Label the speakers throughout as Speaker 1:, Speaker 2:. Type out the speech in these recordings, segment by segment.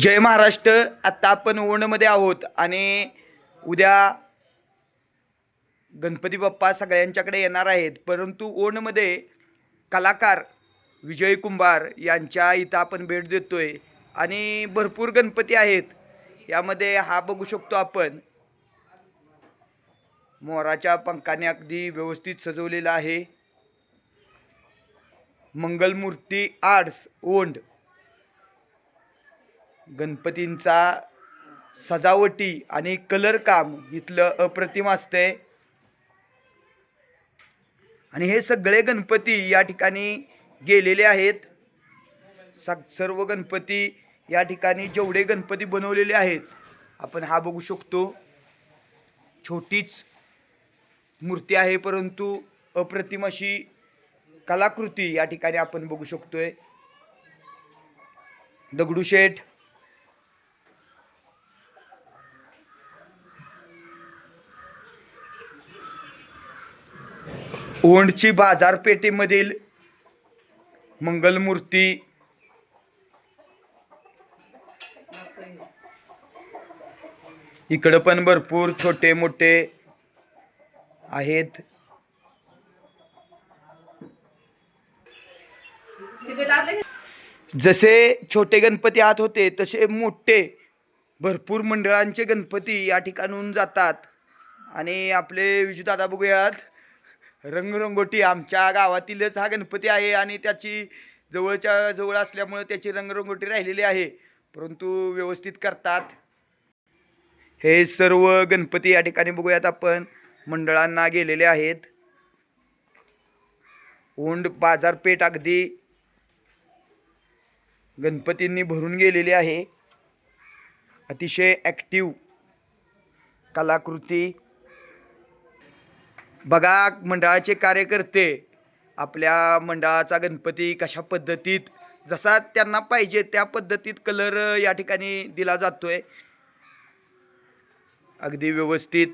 Speaker 1: जय महाराष्ट्र. आत्ता आपण ओणमध्ये आहोत आणि उद्या गणपती बाप्पा सगळ्यांच्याकडे येणार आहेत. परंतु ओणमध्ये कलाकार विजय कुंभार यांच्या इथं आपण भेट देतो आहे आणि भरपूर गणपती आहेत. यामध्ये हा बघू शकतो आपण. मोराच्या पंखाने अगदी व्यवस्थित सजवलेला आहे. मंगलमूर्ती आर्ट्स ओंड. गणपतींचा सजावटी आणि कलर काम इथलं अप्रतिम असते. आणि हे सगळे गणपती या ठिकाणी गेलेले आहेत. सग सर्व गणपती या ठिकाणी जेवढे गणपती बनवलेले आहेत आपण हा बघू शकतो. छोटीच मूर्ती आहे परंतु अप्रतिम अशी कलाकृती या ठिकाणी आपण बघू शकतोय. दगडूशेठ ओंडची बाजारपेठेमधील मंगलमूर्ती इकडं पण भरपूर छोटे मोठे आहेत. जसे छोटे गणपती आत होते तसे मोठे भरपूर मंडळांचे गणपती या ठिकाणून जातात. आणि आपले विजूदादा बघूयात. रंगरंगोटी आमच्या गावातीलच हा गणपती आहे आणि त्याची जवळच्या जवळ असल्यामुळे त्याची रंगरंगोटी राहिलेली आहे. परंतु व्यवस्थित करतात. हे सर्व गणपती या ठिकाणी बघूयात आपण. मंडळांना गेलेले आहेत. ओंड बाजारपेठ अगदी गणपतींनी भरून गेलेली आहे. अतिशय ॲक्टिव कलाकृती बघा मंडळाचे कार्यकर्ते आपल्या मंडळाचा गणपती कशा पद्धतीत जसा त्यांना पाहिजे त्या पद्धतीत कलर या ठिकाणी दिला जातोय. अगदी व्यवस्थित.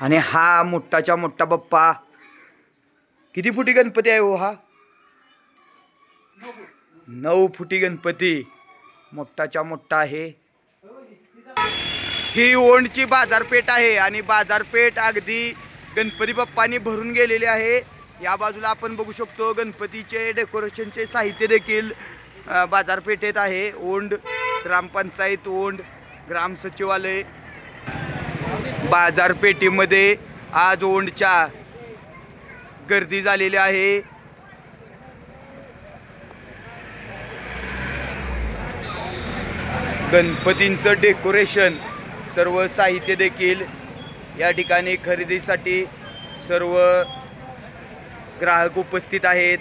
Speaker 1: आणि हा मोठाच्या मोठा बाप्पा. किती फुटी गणपती आहे हो हा? नऊ फुटी गणपती. मोठाच्या मोठा आहे. ही ओंडची बाजारपेठ आहे आणि बाजारपेठ अगदी गणपती बाप्पानी भरून गेलेली आहे. या बाजूला आपण बघू शकतो गणपतीचे डेकोरेशनचे साहित्य देखील बाजारपेठेत आहे. ओंड ग्रामपंचायत ओंड ग्राम सचिवालय. बाजारपेठेमध्ये आज ओंडच्या गर्दी झालेली आहे. गणपतींचं डेकोरेशन सर्व साहित्य देखील या ठिकाणी खरेदीसाठी सर्व ग्राहक उपस्थित आहेत.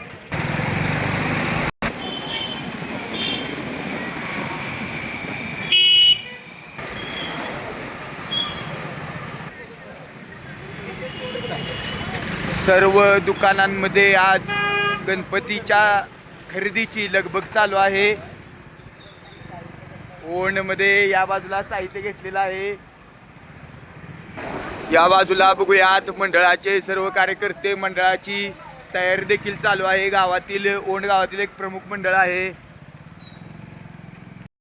Speaker 1: सर्व दुकानांमध्ये आज गणपतीच्या खरेदीची लगबग चालू आहे. ओणमध्ये या बाजूला साहित्य घेतलेलं आहे. या बाजूला बघूयात मंडळाचे सर्व कार्यकर्ते मंडळाची तयारी देखील चालू आहे. गावातील ओंड गावातील एक प्रमुख मंडळ आहे.